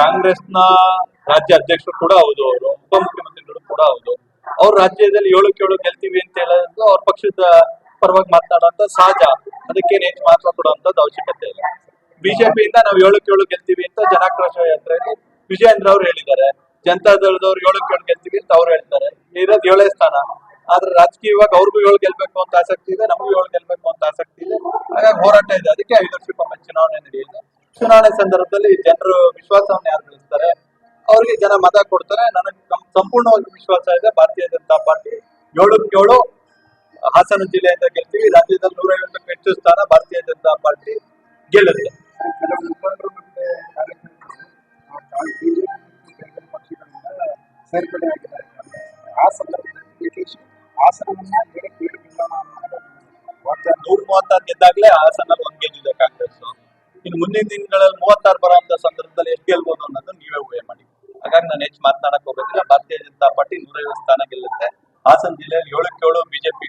ಕಾಂಗ್ರೆಸ್ನ ರಾಜ್ಯ ಅಧ್ಯಕ್ಷರು ಕೂಡ ಹೌದು, ಅವರು ಉಪಮುಖ್ಯಮಂತ್ರಿಗಳು ಕೂಡ ಹೌದು. ಅವ್ರ ರಾಜ್ಯದಲ್ಲಿ ಏಳಕ್ಕೆ ಏಳು ಗೆಲ್ತೀವಿ ಅಂತ ಹೇಳೋದು ಅವ್ರ ಪಕ್ಷದ ಪರವಾಗಿ ಮಾತನಾಡುವಂತ ಸಹಜ. ಅದಕ್ಕೆ ಹೆಚ್ಚು ಮಹತ್ವ ಕೊಡುವಂತದ್ದು ಅವಶ್ಯಕತೆ ಇಲ್ಲ. ಬಿಜೆಪಿಯಿಂದ ನಾವು ಏಳಕ್ಕೆ ಏಳು ಗೆಲ್ತೀವಿ ಅಂತ ಜನಾಕ್ರೋಶ ಯಾತ್ರೆಯಲ್ಲಿ ವಿಜಯೇಂದ್ರ ಅವ್ರು ಹೇಳಿದ್ದಾರೆ. ಜನತಾ ದಳದವ್ರು ಏಳು ಗೆಲ್ತೀವಿ ಅಂತ ಅವ್ರು ಹೇಳ್ತಾರೆ. ಇರೋದು ಏಳೇ ಸ್ಥಾನ. ಆದ್ರೆ ರಾಜಕೀಯವಾಗಿ ಅವ್ರಿಗೂ ಏಳು ಗೆಲ್ಬೇಕು ಅಂತ ಆಸಕ್ತಿ ಇದೆ, ನಮಗೂ ಏಳು ಗೆಲ್ಬೇಕು ಅಂತ ಆಸಕ್ತಿ ಇದೆ. ಹಾಗಾಗಿ ಹೋರಾಟ ಇದೆ. ಅದಕ್ಕೆ ಐದು ವರ್ಷಕ್ಕೊಮ್ಮೆ ಚುನಾವಣೆ ನಡೆಯುತ್ತೆ ಚುನಾವಣೆ ಸಂದರ್ಭದಲ್ಲಿ ಜನರು ವಿಶ್ವಾಸವನ್ನು ಯಾರು ಬೆಳೆಸ್ತಾರೆ? ಅವ್ರಿಗೆ ಜನ ಮತ ಕೊಡ್ತಾರೆ. ನನಗೆ ಸಂಪೂರ್ಣವಾಗಿ ವಿಶ್ವಾಸ ಇದೆ. ಭಾರತೀಯ ಜನತಾ ಪಾರ್ಟಿ ಏಳು ಹಾಸನ ಜಿಲ್ಲೆಯಿಂದ ಗೆಲ್ತೀವಿ. ರಾಜ್ಯದಲ್ಲಿ ನೂರೈವತ್ತಕ್ಕೂ ಹೆಚ್ಚು ಸ್ಥಾನ ಭಾರತೀಯ ಜನತಾ ಪಾರ್ಟಿ ಪಕ್ಷಗಳಿಂದ ಸೇರ್ಪಡೆ ಆಗಿದ್ದಾರೆ ಆ ಸಂದರ್ಭದಲ್ಲಿ ಹಾಸನವನ್ನ ನೂರ ಮೂವತ್ತಾರು ಗೆದ್ದಾಗಲೇ ಹಾಸನ ಒಂದ್ ಇನ್ನು ಮುಂದಿನ ದಿನಗಳಲ್ಲಿ ಮೂವತ್ತಾರು ಬರುವಂತ ಸಂದರ್ಭದಲ್ಲಿ ಎಷ್ಟು ಗೆಲ್ಬಹುದು ಅನ್ನೋದು ನೀವೇ ಊಹೆ ಮಾಡಿ. ಹಾಗಾಗಿ ನಾನು ಹೆಚ್ಚು ಮಾತನಾಡಕ್ ಹೋಗೋದಿಲ್ಲ ಭಾರತೀಯ ಜನತಾ ಪಾರ್ಟಿ ನೂರೈವತ್ತು ಸ್ಥಾನ ಗೆಲ್ಲುತ್ತೆ. ಹಾಸನ ಜಿಲ್ಲೆಯಲ್ಲಿ ಏಳಕ್ಕೆ ಏಳು ಬಿಜೆಪಿ